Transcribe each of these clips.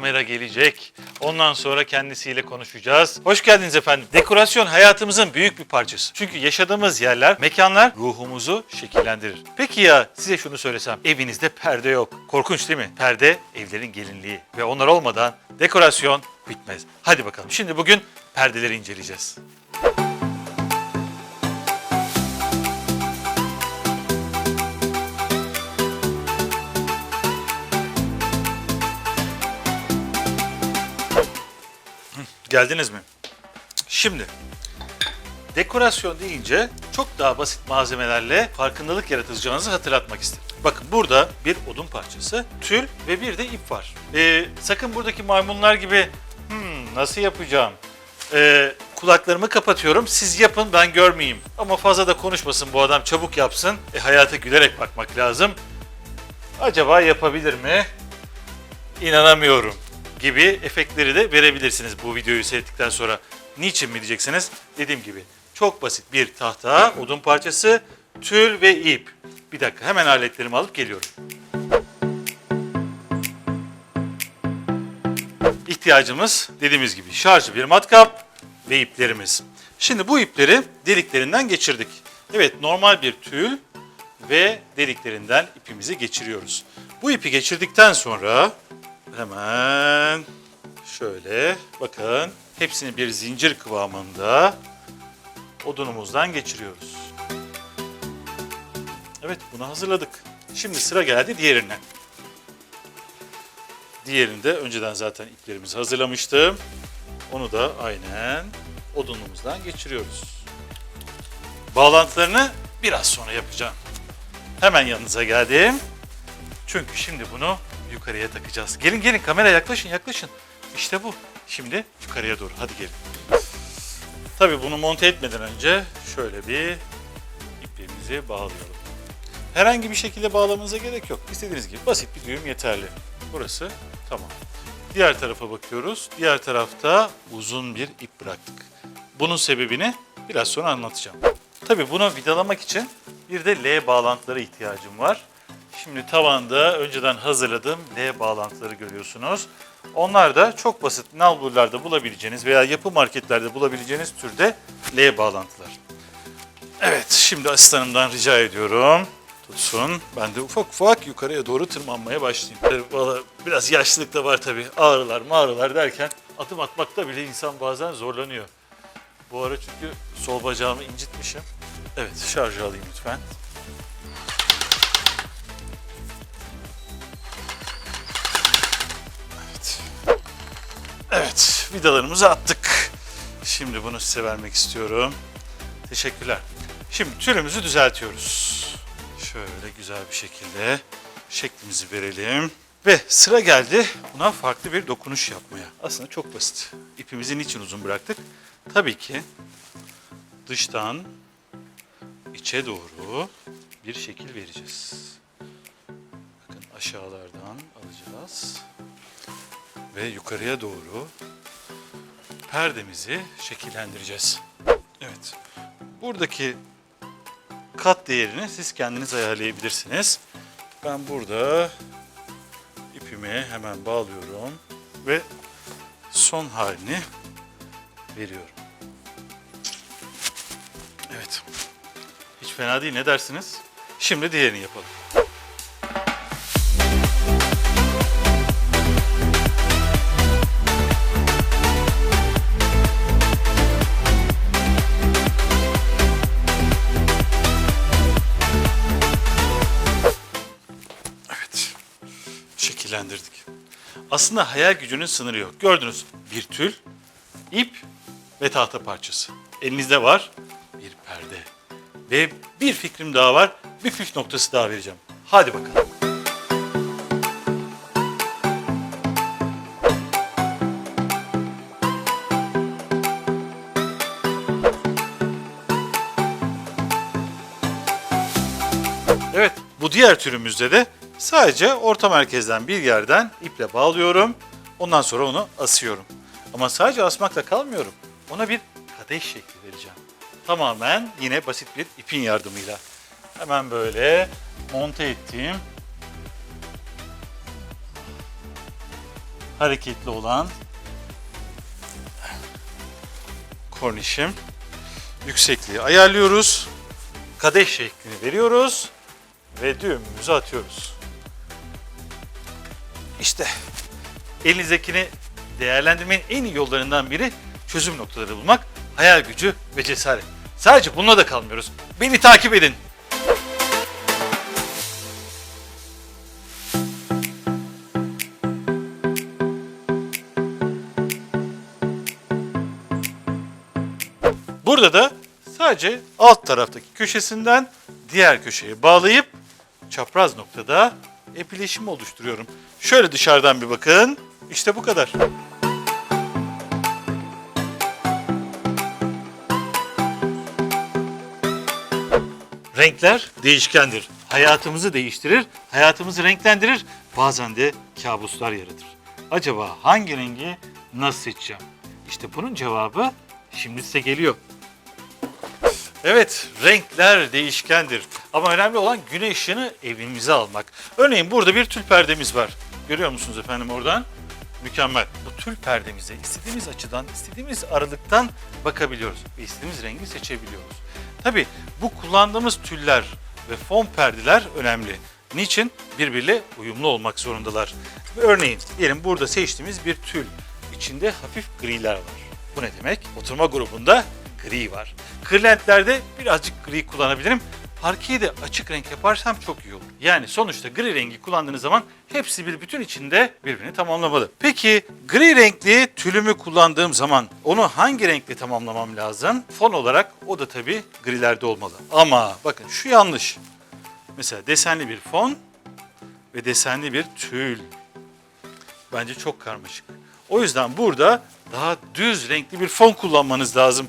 kamera gelecek. Ondan sonra kendisiyle konuşacağız. Hoş geldiniz efendim. Dekorasyon hayatımızın büyük bir parçası. Çünkü yaşadığımız yerler, mekanlar ruhumuzu şekillendirir. Peki ya size şunu söylesem, evinizde perde yok. Korkunç değil mi? Perde evlerin gelinliği ve onlar olmadan dekorasyon bitmez. Hadi bakalım. Şimdi bugün perdeleri inceleyeceğiz. Geldiniz mi? Şimdi dekorasyon deyince çok daha basit malzemelerle farkındalık yaratacağınızı hatırlatmak istedim. Bakın burada bir odun parçası, tül ve bir de ip var. Ee, sakın buradaki maymunlar gibi "Hmm, nasıl yapacağım? Ee, kulaklarımı kapatıyorum siz yapın ben görmeyeyim. Ama fazla da konuşmasın bu adam çabuk yapsın. E, hayata gülerek bakmak lazım. Acaba yapabilir mi? İnanamıyorum gibi efektleri de verebilirsiniz bu videoyu seyrettikten sonra. Niçin mi diyeceksiniz? Dediğim gibi çok basit bir tahta, odun parçası, tül ve ip. Bir dakika hemen aletlerimi alıp geliyorum. İhtiyacımız dediğimiz gibi şarjlı bir matkap ve iplerimiz. Şimdi bu ipleri deliklerinden geçirdik. Evet normal bir tül ve deliklerinden ipimizi geçiriyoruz. Bu ipi geçirdikten sonra hemen şöyle bakın hepsini bir zincir kıvamında odunumuzdan geçiriyoruz. Evet bunu hazırladık. Şimdi sıra geldi diğerine. Diğerini de önceden zaten iplerimizi hazırlamıştım. Onu da aynen odunumuzdan geçiriyoruz. Bağlantılarını biraz sonra yapacağım. Hemen yanınıza geldim. Çünkü şimdi bunu yukarıya takacağız. Gelin gelin kamera yaklaşın yaklaşın. İşte bu. Şimdi yukarıya doğru hadi gelin. Tabii bunu monte etmeden önce şöyle bir ipimizi bağlayalım. Herhangi bir şekilde bağlamanıza gerek yok. İstediğiniz gibi basit bir düğüm yeterli. Burası tamam. Diğer tarafa bakıyoruz. Diğer tarafta uzun bir ip bıraktık. Bunun sebebini biraz sonra anlatacağım. Tabii bunu vidalamak için bir de L bağlantıları ihtiyacım var. Şimdi tavanda önceden hazırladığım L bağlantıları görüyorsunuz. Onlar da çok basit nalburlarda bulabileceğiniz veya yapı marketlerde bulabileceğiniz türde L bağlantılar. Evet, şimdi asistanımdan rica ediyorum. Tutsun. Ben de ufak ufak yukarıya doğru tırmanmaya başlayayım. Valla biraz yaşlılık da var tabii. Ağrılar mağrılar derken adım atmakta bile insan bazen zorlanıyor. Bu ara çünkü sol bacağımı incitmişim. Evet, şarjı alayım lütfen. Evet, vidalarımızı attık. Şimdi bunu size vermek istiyorum. Teşekkürler. Şimdi tülümüzü düzeltiyoruz. Şöyle güzel bir şekilde şeklimizi verelim. Ve sıra geldi buna farklı bir dokunuş yapmaya. Aslında çok basit. İpimizi niçin uzun bıraktık? Tabii ki dıştan içe doğru bir şekil vereceğiz. Bakın aşağılardan alacağız ve yukarıya doğru perdemizi şekillendireceğiz. Evet. Buradaki kat değerini siz kendiniz ayarlayabilirsiniz. Ben burada ipimi hemen bağlıyorum ve son halini veriyorum. Evet. Hiç fena değil ne dersiniz? Şimdi diğerini yapalım. Aslında hayal gücünün sınırı yok. Gördünüz bir tül, ip ve tahta parçası. Elinizde var bir perde. Ve bir fikrim daha var. Bir püf noktası daha vereceğim. Hadi bakalım. Evet, bu diğer türümüzde de sadece orta merkezden bir yerden iple bağlıyorum. Ondan sonra onu asıyorum. Ama sadece asmakla kalmıyorum. Ona bir kadeh şekli vereceğim. Tamamen yine basit bir ipin yardımıyla. Hemen böyle monte ettiğim hareketli olan kornişim. Yüksekliği ayarlıyoruz. Kadeh şeklini veriyoruz ve düğümümüzü atıyoruz. İşte elinizdekini değerlendirmenin en iyi yollarından biri çözüm noktaları bulmak, hayal gücü ve cesaret. Sadece bununla da kalmıyoruz. Beni takip edin. Burada da sadece alt taraftaki köşesinden diğer köşeye bağlayıp çapraz noktada epileşim oluşturuyorum. Şöyle dışarıdan bir bakın. İşte bu kadar. Renkler değişkendir. Hayatımızı değiştirir, hayatımızı renklendirir, bazen de kabuslar yaratır. Acaba hangi rengi nasıl seçeceğim? İşte bunun cevabı şimdi size geliyor. Evet, renkler değişkendir. Ama önemli olan güneş ışığını evimize almak. Örneğin burada bir tül perdemiz var. Görüyor musunuz efendim oradan? Mükemmel. Bu tül perdemize istediğimiz açıdan, istediğimiz aralıktan bakabiliyoruz. Ve istediğimiz rengi seçebiliyoruz. Tabii bu kullandığımız tüller ve fon perdeler önemli. Niçin? Birbiriyle uyumlu olmak zorundalar. Örneğin diyelim burada seçtiğimiz bir tül. İçinde hafif griler var. Bu ne demek? Oturma grubunda gri var. Kırlentlerde birazcık gri kullanabilirim. Parkeyi de açık renk yaparsam çok iyi olur. Yani sonuçta gri rengi kullandığınız zaman hepsi bir bütün içinde birbirini tamamlamalı. Peki gri renkli tülümü kullandığım zaman onu hangi renkle tamamlamam lazım? Fon olarak o da tabii grilerde olmalı. Ama bakın şu yanlış. Mesela desenli bir fon ve desenli bir tül. Bence çok karmaşık. O yüzden burada daha düz renkli bir fon kullanmanız lazım.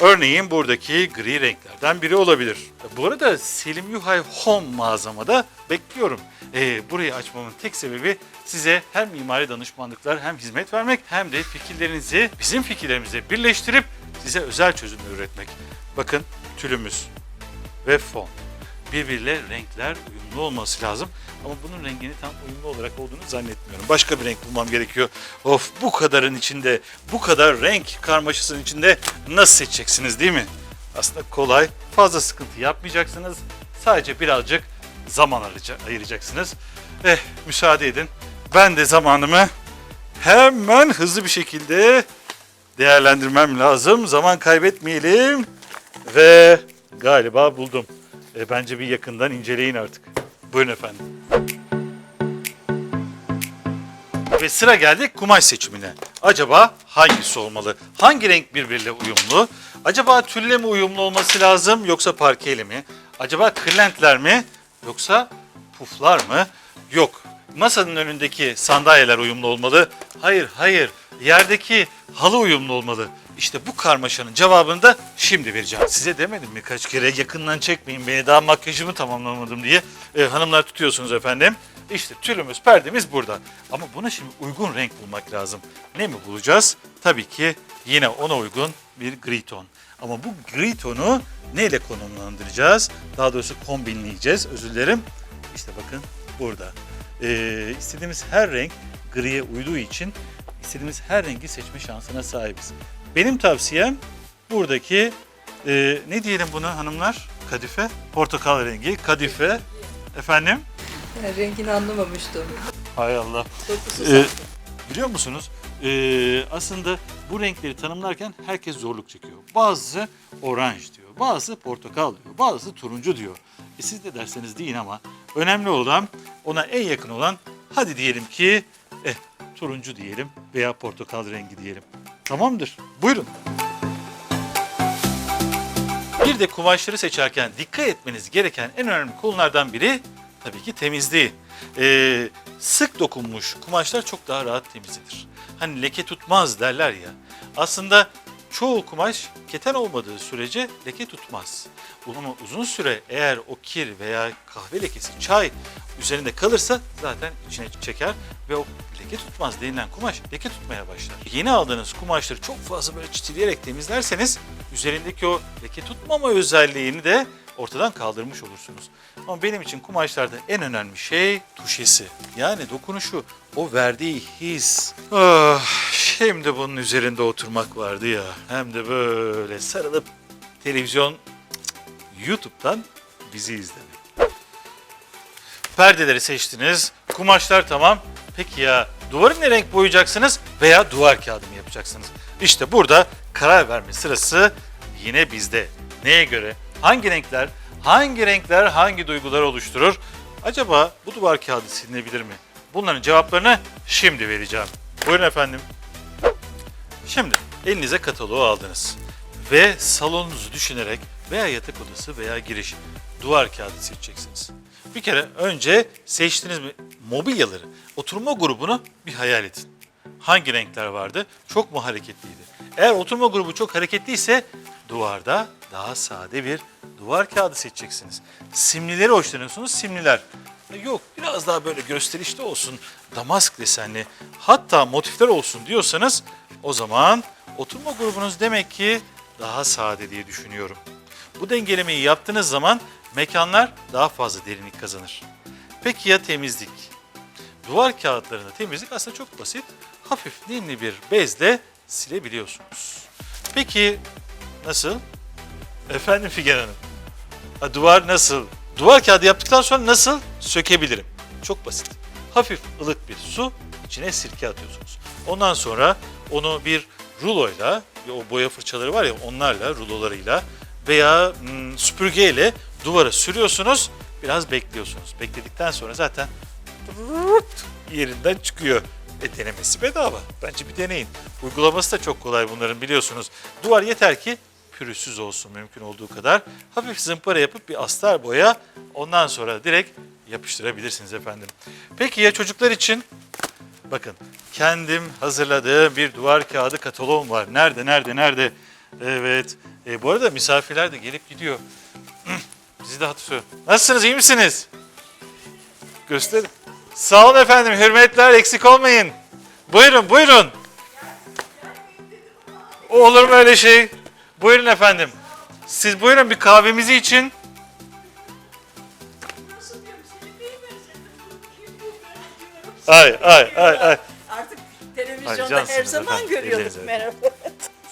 Örneğin buradaki gri renklerden biri olabilir. Bu arada Selim Yuhay Home mağazamada bekliyorum. Ee, burayı açmamın tek sebebi size hem mimari danışmanlıklar hem hizmet vermek hem de fikirlerinizi bizim fikirlerimizle birleştirip size özel çözümler üretmek. Bakın tülümüz ve fon. Birbiriyle renkler uyumlu olması lazım. Ama bunun rengini tam uyumlu olarak olduğunu zannetmiyorum. Başka bir renk bulmam gerekiyor. Of bu kadarın içinde, bu kadar renk karmaşasının içinde nasıl seçeceksiniz değil mi? Aslında kolay, fazla sıkıntı yapmayacaksınız. Sadece birazcık zaman ayıraca- ayıracaksınız. Eh müsaade edin. Ben de zamanımı hemen hızlı bir şekilde değerlendirmem lazım. Zaman kaybetmeyelim. Ve galiba buldum. E, bence bir yakından inceleyin artık. Buyurun efendim. Ve sıra geldi kumaş seçimine. Acaba hangisi olmalı? Hangi renk birbiriyle uyumlu? Acaba tülle mi uyumlu olması lazım yoksa parkeyle mi? Acaba kırlentler mi yoksa puflar mı? Yok. Masanın önündeki sandalyeler uyumlu olmalı. Hayır, hayır. Yerdeki halı uyumlu olmalı. İşte bu karmaşanın cevabını da şimdi vereceğim. Size demedim mi kaç kere yakından çekmeyin beni daha makyajımı tamamlamadım diye. Ee, hanımlar tutuyorsunuz efendim. İşte tülümüz, perdemiz burada. Ama buna şimdi uygun renk bulmak lazım. Ne mi bulacağız? Tabii ki yine ona uygun bir gri ton. Ama bu gri tonu neyle konumlandıracağız? Daha doğrusu kombinleyeceğiz. Özür dilerim. İşte bakın burada. Ee, istediğimiz her renk griye uyduğu için istediğimiz her rengi seçme şansına sahibiz. Benim tavsiyem buradaki e, ne diyelim buna hanımlar? Kadife, portakal rengi, kadife. Efendim? Yani rengini anlamamıştım. Hay Allah. Ee, biliyor musunuz? Ee, aslında bu renkleri tanımlarken herkes zorluk çekiyor. Bazısı oranj diyor, bazısı portakal diyor, bazısı turuncu diyor. E siz de derseniz deyin ama önemli olan ona en yakın olan hadi diyelim ki eh, turuncu diyelim veya portakal rengi diyelim. Tamamdır. Buyurun. Bir de kumaşları seçerken dikkat etmeniz gereken en önemli konulardan biri tabii ki temizliği. Ee, sık dokunmuş kumaşlar çok daha rahat temizlenir. Hani leke tutmaz derler ya. Aslında çoğu kumaş keten olmadığı sürece leke tutmaz. Ama uzun süre eğer o kir veya kahve lekesi, çay üzerinde kalırsa zaten içine çeker ve o leke tutmaz denilen kumaş leke tutmaya başlar. Yeni aldığınız kumaşları çok fazla böyle çitileyerek temizlerseniz üzerindeki o leke tutmama özelliğini de ortadan kaldırmış olursunuz. Ama benim için kumaşlarda en önemli şey tuşesi. Yani dokunuşu, o verdiği his. Ah, şimdi bunun üzerinde oturmak vardı ya. Hem de böyle sarılıp televizyon YouTube'dan bizi izlemek. Perdeleri seçtiniz, kumaşlar tamam. Peki ya duvarı ne renk boyayacaksınız veya duvar kağıdı mı yapacaksınız? İşte burada karar verme sırası yine bizde. Neye göre? Hangi renkler, hangi renkler hangi duygular oluşturur? Acaba bu duvar kağıdı silinebilir mi? Bunların cevaplarını şimdi vereceğim. Buyurun efendim. Şimdi elinize kataloğu aldınız ve salonunuzu düşünerek veya yatak odası veya giriş duvar kağıdı seçeceksiniz. Bir kere önce seçtiğiniz mobilyaları, oturma grubunu bir hayal edin. Hangi renkler vardı? Çok mu hareketliydi? Eğer oturma grubu çok hareketliyse duvarda daha sade bir duvar kağıdı seçeceksiniz. Simlileri hoşlanıyorsunuz, simliler. Yok biraz daha böyle gösterişli olsun, damask desenli, hatta motifler olsun diyorsanız o zaman oturma grubunuz demek ki daha sade diye düşünüyorum. Bu dengelemeyi yaptığınız zaman mekanlar daha fazla derinlik kazanır. Peki ya temizlik? Duvar kağıtlarında temizlik aslında çok basit. Hafif nemli bir bezle silebiliyorsunuz. Peki nasıl? Efendim Figen Hanım. Ha, duvar nasıl? Duvar kağıdı yaptıktan sonra nasıl sökebilirim? Çok basit. Hafif ılık bir su, içine sirke atıyorsunuz. Ondan sonra onu bir ruloyla, o boya fırçaları var ya onlarla, rulolarıyla veya hmm, süpürgeyle duvara sürüyorsunuz. Biraz bekliyorsunuz. Bekledikten sonra zaten yerinden çıkıyor. E denemesi bedava. Bence bir deneyin. Uygulaması da çok kolay bunların biliyorsunuz. Duvar yeter ki pürüzsüz olsun mümkün olduğu kadar. Hafif zımpara yapıp bir astar boya ondan sonra direkt yapıştırabilirsiniz efendim. Peki ya çocuklar için? Bakın kendim hazırladığım bir duvar kağıdı kataloğum var. Nerede, nerede, nerede? Evet. E, bu arada misafirler de gelip gidiyor. Bizi de hatırlıyor. Nasılsınız, iyi misiniz? Gösterin. Sağ olun efendim, hürmetler eksik olmayın. Buyurun, buyurun. Olur mu öyle şey? Buyurun efendim. Siz buyurun bir kahvemizi için. Ay ay ay ay. Artık Ay, televizyonda cansınız her zaman efendim, görüyorduk. Merhaba.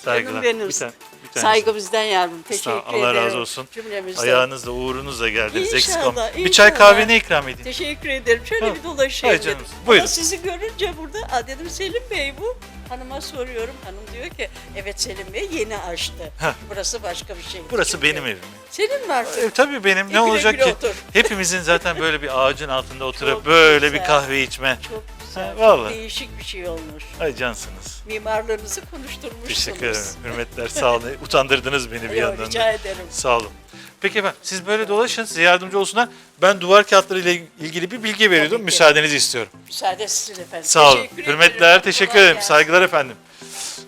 Saygılar. benim. Bir tane, tanesi. Saygı bizden. Sağ Teşekkür ederim. Allah razı olsun. Cümlemizden. Ayağınızla uğrunuzla geldiniz. Eksik İnşallah, olmayın. Bir çay inşallah. kahve ne ikram edeyim? Teşekkür ederim. Şöyle Ha. bir dolaşayım Hay dedim. buyurun. Ama sizi görünce burada Aa, dedim Selim Bey bu. Hanıma soruyorum. Hanım diyor ki evet Selim Bey yeni açtı. Heh. Burası başka bir şey. Burası benim evim. Senin mi artık? E, tabii benim. Ne güle olacak güle ki? otur. Hepimizin zaten böyle bir ağacın altında oturup Çok böyle güzel. bir kahve içme. Çok vallahi. değişik bir şey olmuş. Ay cansınız. Mimarlarınızı konuşturmuşsunuz. Teşekkür ederim. Hürmetler sağ olun. Utandırdınız beni bir Yok, yandan rica da. ederim. Sağ olun. Peki efendim siz böyle dolaşın size yardımcı olsunlar. Ben duvar kağıtları ile ilgili bir bilgi veriyordum. Müsaadenizi istiyorum. Müsaade sizin efendim. Sağ olun. Teşekkür Hürmetler, ederim. teşekkür ederim. gelsin. Saygılar efendim.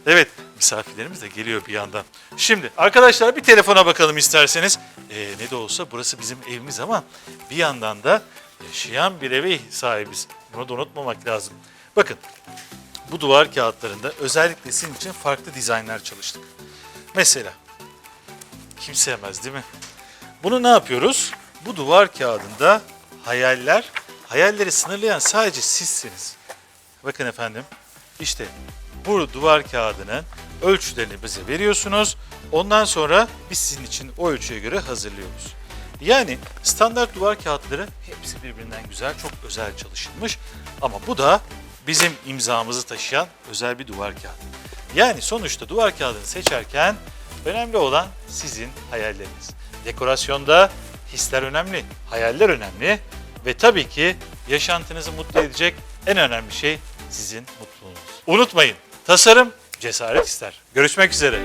Evet, misafirlerimiz de geliyor bir yandan. Şimdi arkadaşlar bir telefona bakalım isterseniz. Ee, ne de olsa burası bizim evimiz ama bir yandan da yaşayan bir eve sahibiz. Bunu da unutmamak lazım. Bakın, bu duvar kağıtlarında özellikle sizin için farklı dizaynlar çalıştık. Mesela, kim sevmez değil mi? Bunu ne yapıyoruz? Bu duvar kağıdında hayaller, hayalleri sınırlayan sadece sizsiniz. Bakın efendim, işte bu duvar kağıdının ölçülerini bize veriyorsunuz. Ondan sonra biz sizin için o ölçüye göre hazırlıyoruz. Yani standart duvar kağıtları hepsi birbirinden güzel, çok özel çalışılmış. Ama bu da bizim imzamızı taşıyan özel bir duvar kağıdı. Yani sonuçta duvar kağıdını seçerken önemli olan sizin hayalleriniz. Dekorasyonda hisler önemli, hayaller önemli ve tabii ki yaşantınızı mutlu edecek en önemli şey sizin mutluluğunuz. Unutmayın, tasarım cesaret ister. Görüşmek üzere.